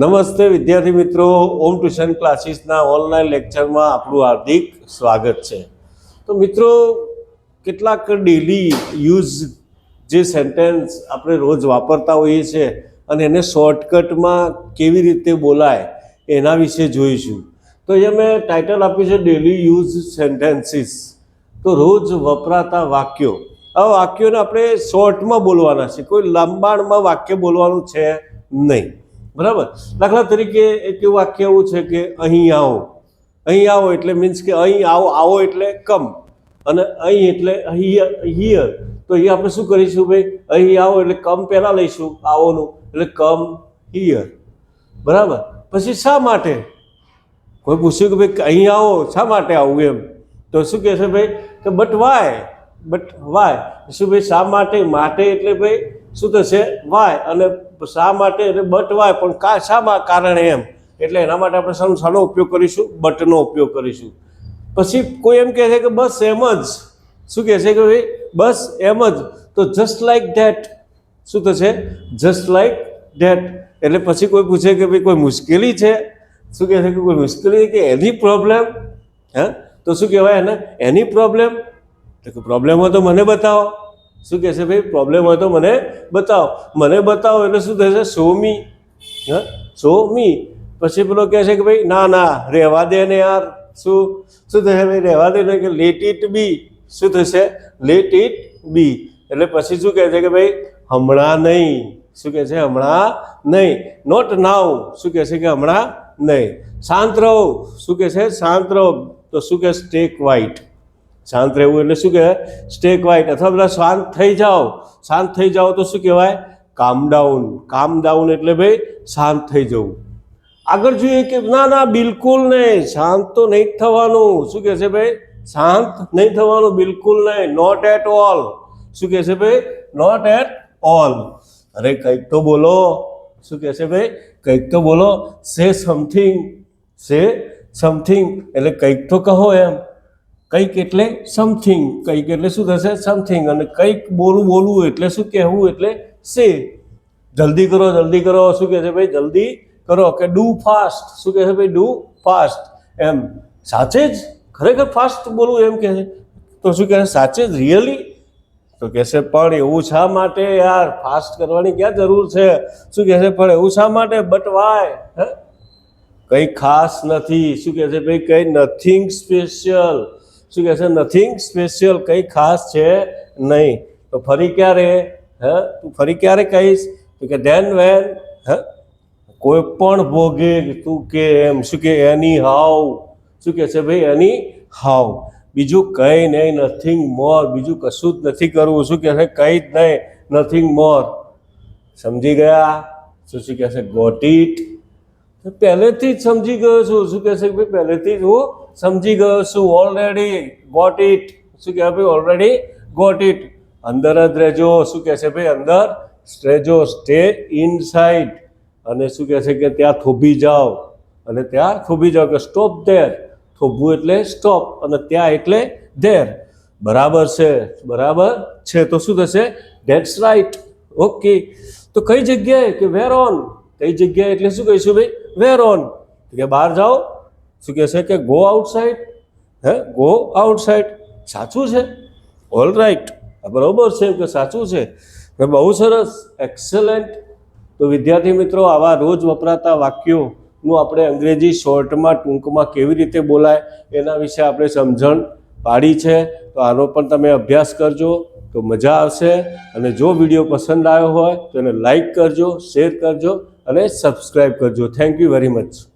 નમસ્તે વિદ્યાર્થી મિત્રો, ઓમ ટ્યુશન ક્લાસીસના ઓનલાઈન લેક્ચરમાં આપણું હાર્દિક સ્વાગત છે. તો મિત્રો, કેટલાક ડેલી યુઝ જે સેન્ટેન્સ આપણે રોજ વાપરતા હોઈએ છીએ અને એને શોર્ટકટમાં કેવી રીતે બોલાય એના વિશે જોઈશું. તો અહીંયા મેં ટાઇટલ આપ્યું છે ડેલી યુઝ સેન્ટેન્સીસ તો રોજ વપરાતા વાક્યો. આ વાક્યોને આપણે શોર્ટમાં બોલવાના છે. કોઈ લંબાણમાં વાક્ય બોલવાનું છે નહીં. બરાબર? દાખલા તરીકે એક એવું વાક્ય એવું છે કે અહીં આવો. અહીં આવો એટલે મીન્સ કે અહીં આવો આવો એટલે કમ અને અહીં એટલે હિયર હિયર તો અહીં આપણે શું કરીશું ભાઈ? અહીં આવો એટલે કમ પહેલાં લઈશું, આવોનું. એટલે કમ હિયર બરાબર? પછી શા માટે? કોઈ પૂછ્યું કે ભાઈ અહીં આવો, શા માટે આવું એમ? તો શું કહેશે ભાઈ? કે બટ વાય બટ વાય શું ભાઈ, શા માટે? માટે એટલે ભાઈ શું થશે? વાય. અને શા માટે? એટલે બટ વાય. પણ કા શામાં કારણે એમ? એટલે એના માટે આપણે શાનો શાનો ઉપયોગ કરીશું, બટનો ઉપયોગ કરીશું. પછી કોઈ એમ કહે છે કે બસ એમ જ. શું કહે છે કે ભાઈ? બસ એમ જ. તો જસ્ટ લાઈક ધેટ શું થશે? જસ્ટ લાઈક ધેટ એટલે પછી કોઈ પૂછે કે ભાઈ, કોઈ મુશ્કેલી છે? શું કહે છે કે કોઈ મુશ્કેલી? કે એની પ્રોબ્લેમ હે? તો શું કહેવાય એને? એની પ્રોબ્લેમ તો કે પ્રોબ્લેમ હોય તો મને બતાવો. શું કહેશે ભાઈ પ્રોબ્લેમ હોય તો મને બતાવો. મને બતાવો એટલે શું થશે? સો મી હા? સો મી પછી પેલો કહે છે કે ભાઈ, ના ના, રહેવા દે ને યાર. શું? શું થશે ભાઈ, રહેવા દે ને કે લેટ ઇટ બી શું થશે? લેટ ઇટ બી એટલે પછી શું કહે છે કે ભાઈ, હમણાં નહીં. શું કહે છે? હમણાં નહીં. નોટ નાવ શું કહે છે કે હમણાં નહીં? શાંત રહો. શું કહે છે? શાંત રહો. તો શું કહે? સ્ટેક વાઇટ શાંત રહેવું એટલે શું કહેવાય? સ્ટેક ક્વાઇટ અથવા બધા શાંત થઈ જાઓ. શાંત થઈ જાઓ તો શું કહેવાય? કામ ડાઉન કામ ડાઉન એટલે ભાઈ શાંત થઈ જવું. આગળ જોઈએ કે ના ના, બિલકુલ નહીં. શાંત તો નહીં થવાનું. શું કહે છે ભાઈ? શાંત નહીં થવાનું, બિલકુલ નહીં. નોટ એટ ઓલ શું કહે છે ભાઈ? નોટ એટ ઓલ અરે કંઈક તો બોલો. શું કહે છે ભાઈ? કંઈક તો બોલો. સે સમથિંગ સે સમથિંગ એટલે કંઈક તો કહો એમ. કંઈક એટલે સમથિંગ કંઈક એટલે શું થશે? સમથિંગ અને કંઈક બોલવું બોલવું એટલે શું કહેવું? એટલે સે જલ્દી કરો જલ્દી કરો. શું કહે છે ભાઈ? જલ્દી કરો. કે ડુ ફાસ્ટ શું કહે છે ભાઈ? ડુ ફાસ્ટ એમ. સાચે જ? ખરેખર ફાસ્ટ બોલવું એમ કહે છે? તો શું કહે છે? સાચે જ? રિયલી તો કહેશે પણ એવું શા માટે યાર? ફાસ્ટ કરવાની ક્યાં જરૂર છે? શું કહે છે? પણ એવું શા માટે? બટ વાય હે? કંઈ ખાસ નથી. શું કહે છે ભાઈ? કંઈ નથિંગ સ્પેશિયલ શું કહે છે? નથિંગ સ્પેશિયલ કંઈ ખાસ છે નહીં. તો ફરી ક્યારે? હે? તું ફરી ક્યારે કહીશ? તો કે ધેન વેન હે? કોઈ પણ ભોગે તું કે એમ, શું કે એની હાવ શું કહે છે ભાઈ? એની હાવ બીજું કંઈ નહીં નથિંગ મોર બીજું કશું જ નથી કરવું. શું કહે છે? કંઈ જ નહીં નથિંગ મોર સમજી ગયા? શું શું કહે છે? ગોટ ઇટ પહેલેથી જ સમજી ગયો છું. શું કહે છે ભાઈ? પહેલેથી જ હું સમજી ગયો છું ઓલરેડી ગોટ ઇટ શું કહેવાય ભાઈ ઓલરેડી ગોટ ઇટ અંદર જ રહેજો, શું કહે છે ભાઈ, અંદર રહેજો સ્ટે ઇનસાઇડ અને શું કહે છે કે ત્યાં થોભી જાઓ. અને ત્યાં થોભી જાઓ કે સ્ટોપ ધેર થોભવું એટલે સ્ટોપ અને ત્યાં એટલે ધેર બરાબર છે બરાબર છે. તો શું થશે? ડેટ્સ રાઈટ ઓકે તો કઈ જગ્યાએ કે વેર ઓન કઈ જગ્યાએ એટલે શું કહીશું ભાઈ? વેર ઓન કે બહાર જાઓ શું કહે છે કે ગો આઉટસાઇડ હે? ગો આઉટસાઇડ સાચું છે? ઓલ રાઈટ બરાબર છે કે સાચું છે? બહુ સરસ. એક્સલન્ટ તો વિદ્યાર્થી મિત્રો, આવા રોજ વપરાતા વાક્યોનું આપણે અંગ્રેજી શોર્ટમાં, ટૂંકમાં કેવી રીતે બોલાય એના વિશે આપણે સમજણ પાડી છે. તો આનો પણ તમે અભ્યાસ કરજો. તો મજા આવશે. અને જો વીડિયો પસંદ આવ્યો હોય, તો એને લાઈક કરજો શેર કરજો અને સબસ્ક્રાઈબ કરજો. Thank you very much